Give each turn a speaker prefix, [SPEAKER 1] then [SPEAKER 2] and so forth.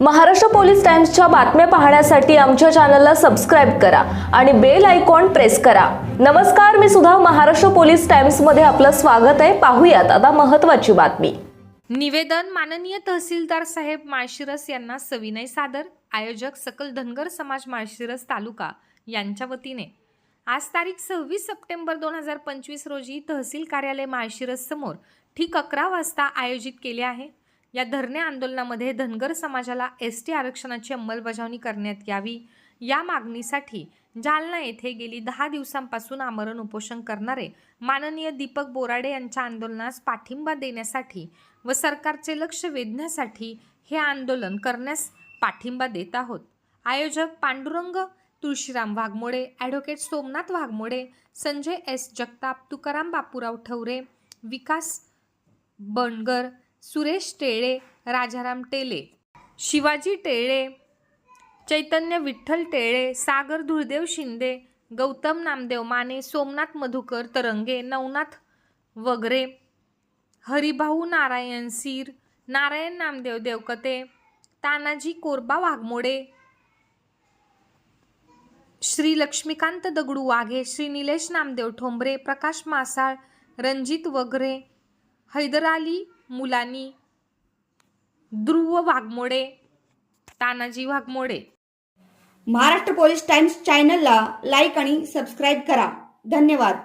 [SPEAKER 1] Maharashtra police टाइम्सच्या बातम्या पाहण्यासाठी आमच्या चॅनलला सबस्क्राईब करा आणि बेल आयकॉन प्रेस करा. नमस्कार मी सुद्धा महाराष्ट्र पोलीस टाइम्समध्ये आपलं स्वागत आहे. पाहूयात आता महत्वाची बातमी.
[SPEAKER 2] निवेदन माननीय तहसीलदार साहेब माळशिरस यांना सविनय सादर आयोजक सकल धनगर समाज माळशिरस तालुका यांच्या वतीने. आज तारीख सव्वीस सप्टेंबर दोन हजार पंचवीस रोजी तहसील कार्यालय माळशिरस समोर ठीक अकरा वाजता आयोजित केले आहे. या धरणे आंदोलनामध्ये धनगर समाजाला एस टी आरक्षणाची अंमलबजावणी करण्यात यावी. या मागणीसाठी जालना येथे गेली दहा दिवसांपासून आमरण उपोषण करणारे माननीय दीपक बोराडे यांच्या आंदोलनास पाठिंबा देण्यासाठी व सरकारचे लक्ष वेधण्यासाठी हे आंदोलन करण्यास पाठिंबा देत आहोत. आयोजक पांडुरंग तुळशीराम वाघमोडे ॲडव्होकेट सोमनाथ वाघमोडे संजय एस जगताप तुकाराम बापूराव ठवरे विकास बनगर सुरेश टेळे राजाराम टेले शिवाजी टेळे चैतन्य विठ्ठल टेळे सागर धुळदेव शिंदे गौतम नामदेव माने सोमनाथ मधुकर तरंगे नवनाथ वगरे हरिभाऊ नारायण सीर नारायण नामदेव देवकते तानाजी कोरबा वाघमोडे श्री लक्ष्मीकांत दगडू वाघे श्री निलेश नामदेव ठोंबरे प्रकाश मासाळ रणजित वगरे हैदराली मुलानी ध्रुव वाघमोडे तानाजी वाघमोडे.
[SPEAKER 3] महाराष्ट्र पोलीस टाइम्स चॅनलला लाईक आणि सबस्क्राईब करा. धन्यवाद.